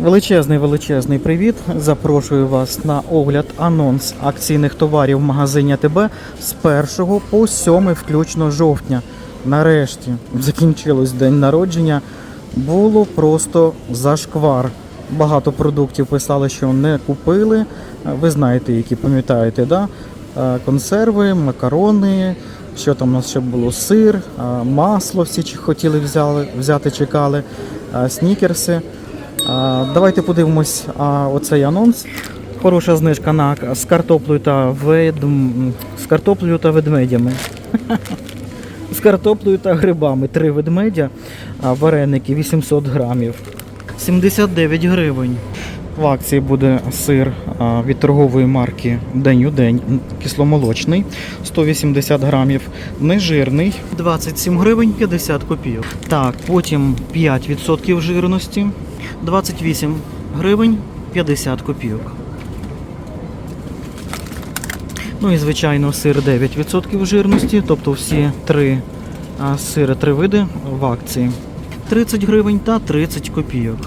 Величезний величезний привіт. Запрошую вас на огляд анонс акційних товарів в магазині АТБ з 1 по 7 включно жовтня. Нарешті закінчилось день народження. Було просто зашквар. Багато продуктів писали, що не купили. Ви знаєте, які пам'ятаєте, да? Е, консерви, макарони. Що там у нас ще було? Сир, е, масло всі хотіли взяти, чекали, е, снікерси. Давайте подивимось оцей анонс. Хороша знижка на з картоплею та ведм... з картоплею та ведмедями. З картоплею та грибами. Три ведмедя, вареники 800 грамів. 79 гривень. В акції буде сир від торгової марки День у день, кисломолочний, 180 грамів, нежирний, 27 гривень 50 копійок. Так, потім 5% жирності, 28 гривень 50 копійок. Ну і звичайно сир 9% жирності, тобто всі три сири, три види в акції. 30 гривень та 30 копійок.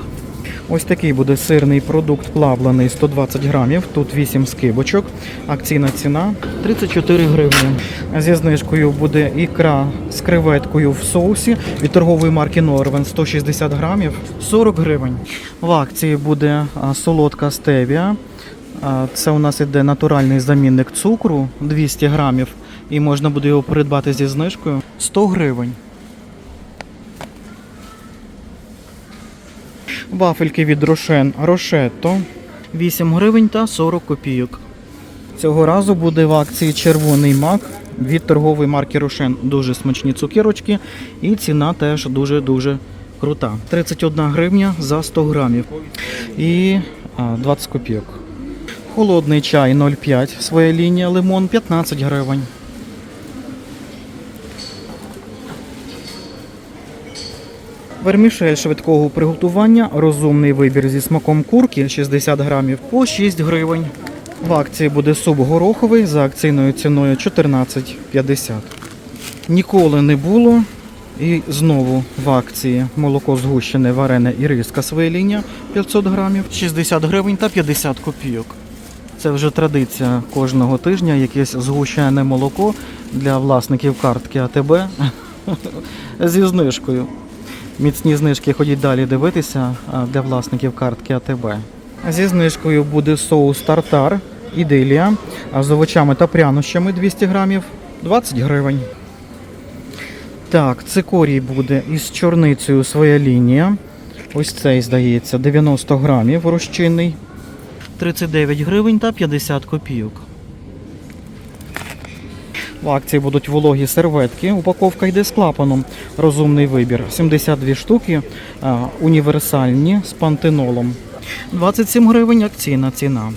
Ось такий буде сирний продукт плавлений 120 грамів. Тут 8 скибочок. Акційна ціна 34 гривні. Зі знижкою буде ікра з креветкою в соусі від торгової марки Норвен 160 грамів 40 гривень. В акції буде солодка стевія. Це у нас іде натуральний замінник цукру 200 грамів. І можна буде його придбати зі знижкою 100 гривень. Вафельки від Рошен Рошетто 8 гривень та 40 копійок. Цього разу буде в акції червоний мак від торгової марки Рошен. Дуже смачні цукерочки і ціна теж дуже-дуже крута. 31 гривня за 100 грамів і 20 копійок. Холодний чай 0,5, своя лінія, лимон 15 гривень. Вермішель швидкого приготування, розумний вибір зі смаком курки 60 грамів по 6 гривень. В акції буде суп гороховий за акційною ціною 14,50. Ніколи не було. І знову в акції молоко згущене, варене і риска своєління 500 грамів, 60 гривень та 50 копійок. Це вже традиція кожного тижня, якесь згущене молоко для власників картки АТБ зі знижкою. Міцні знижки ходіть далі дивитися для власників картки АТБ. Зі знижкою буде соус тартар, ідилія з овочами та прянощами 200 грамів 20 гривень. Так, цикорій буде із чорницею своя лінія. Ось цей, здається, 90 грамів розчинний. 39 гривень та 50 копійок. В акції будуть вологі серветки. Упаковка йде з клапаном. Розумний вибір. 72 штуки, універсальні з пантенолом. 27 гривень акційна ціна.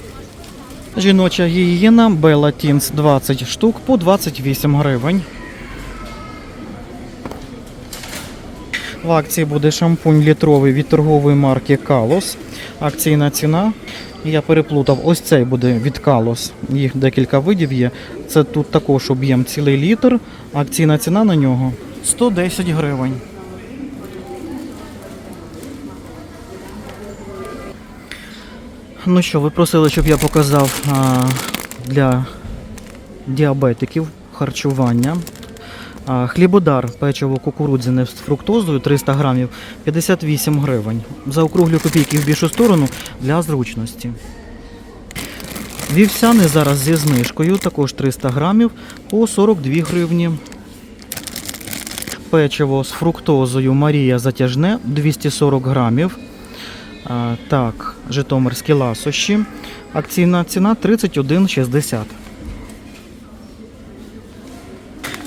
Жіноча гігієна Bella Teens 20 штук по 28 гривень. В акції буде шампунь літровий від торгової марки Калос. Акційна ціна. Я переплутав, ось цей буде від Калос. Їх декілька видів є. Це тут також об'єм цілий літр. Акційна ціна на нього 110 гривень. Ну що, ви просили, щоб я показав а, для діабетиків харчування. Хлібодар печиво кукурудзяне з фруктозою 300 грамів 58 гривень. Заокруглю копійки в більшу сторону для зручності. Вівсяни зараз зі знижкою, також 300 грамів по 42 гривні. Печиво з фруктозою Марія затяжне 240 грамів. Так, житомирські ласощі. Акційна ціна 31,60.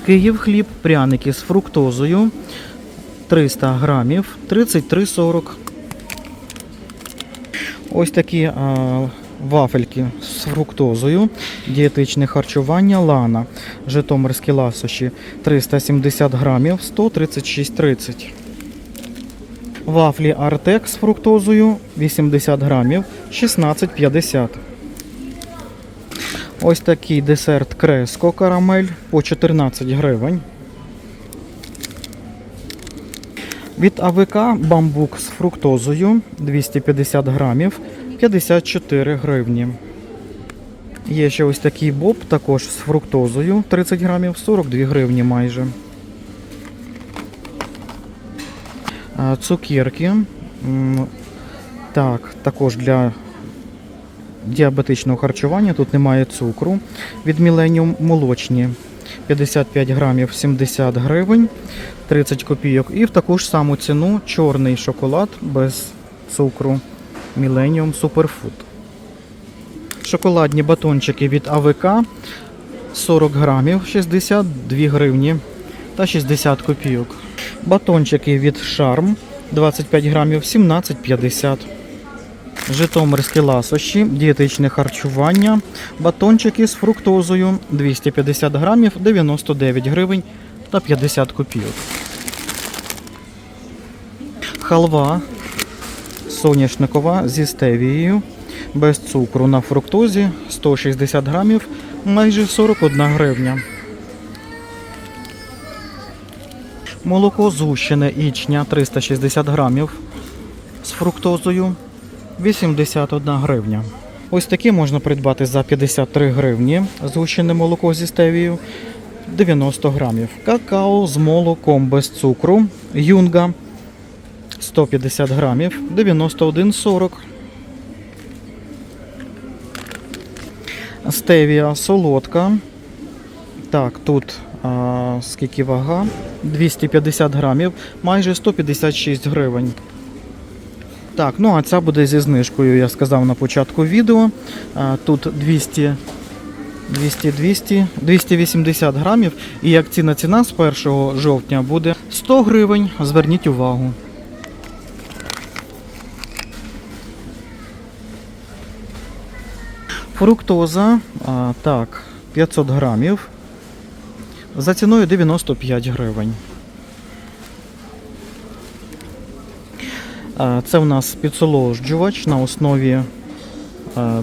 Київ хліб, пряники з фруктозою 300 грамів 33,40. Ось такі а, вафельки з фруктозою, дієтичне харчування Лана, Житомирські ласощі 370 грамів 136,30. Вафлі Артек з фруктозою 80 грамів 16,50. Ось такий десерт Креско карамель по 14 гривень. Від АВК бамбук з фруктозою 250 грамів 54 гривні. Є ще ось такий боб, також з фруктозою 30 грамів 42 гривні майже. Цукерки. Так, також для діабетичного харчування. Тут немає цукру. Від Millennium молочні 55 грамів 70 гривень, 30 копійок. І в таку ж саму ціну чорний шоколад без цукру Millennium Superfood. Шоколадні батончики від АВК 40 грамів 62 гривні та 60 копійок. Батончики від Шарм 25 грамів 17,50. Житомирські ласощі, дієтичне харчування, батончики з фруктозою 250 грамів 99 гривень та 50 копійок. Халва соняшникова зі стевією без цукру на фруктозі 160 грамів, майже 41 гривня. Молоко згущене ічня 360 грамів з фруктозою 81 гривня. Ось такі можна придбати за 53 гривні. Згущене молоко зі стевією 90 грамів. Какао з молоком без цукру. Юнга 150 грамів 91,40. Стевія солодка. Так, тут а, скільки вага? 250 грамів, майже 156 гривень. Так, ну а ця буде зі знижкою, я сказав на початку відео. Тут 200, 200, 200, 280 грамів. І акційна ціна з 1 жовтня буде 100 гривень. Зверніть увагу. Фруктоза, а, так, 500 грамів. За ціною 95 гривень. Це в нас підсоложджувач на основі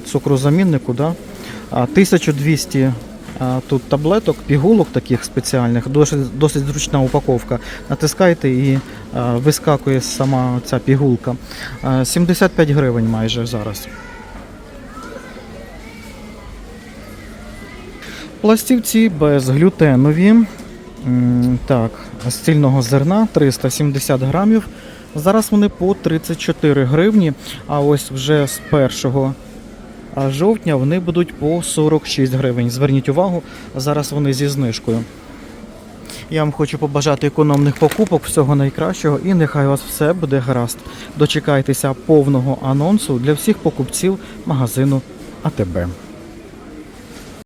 цукрозаміннику. Да? 1200 тут таблеток, пігулок таких спеціальних, досить, досить зручна упаковка. Натискаєте і вискакує сама ця пігулка. 75 гривень майже зараз. Пластівці безглютенові. Так, з цільного зерна 370 грамів. Зараз вони по 34 гривні, а ось вже з 1 жовтня вони будуть по 46 гривень. Зверніть увагу, зараз вони зі знижкою. Я вам хочу побажати економних покупок, всього найкращого і нехай у вас все буде гаразд. Дочекайтеся повного анонсу для всіх покупців магазину АТБ.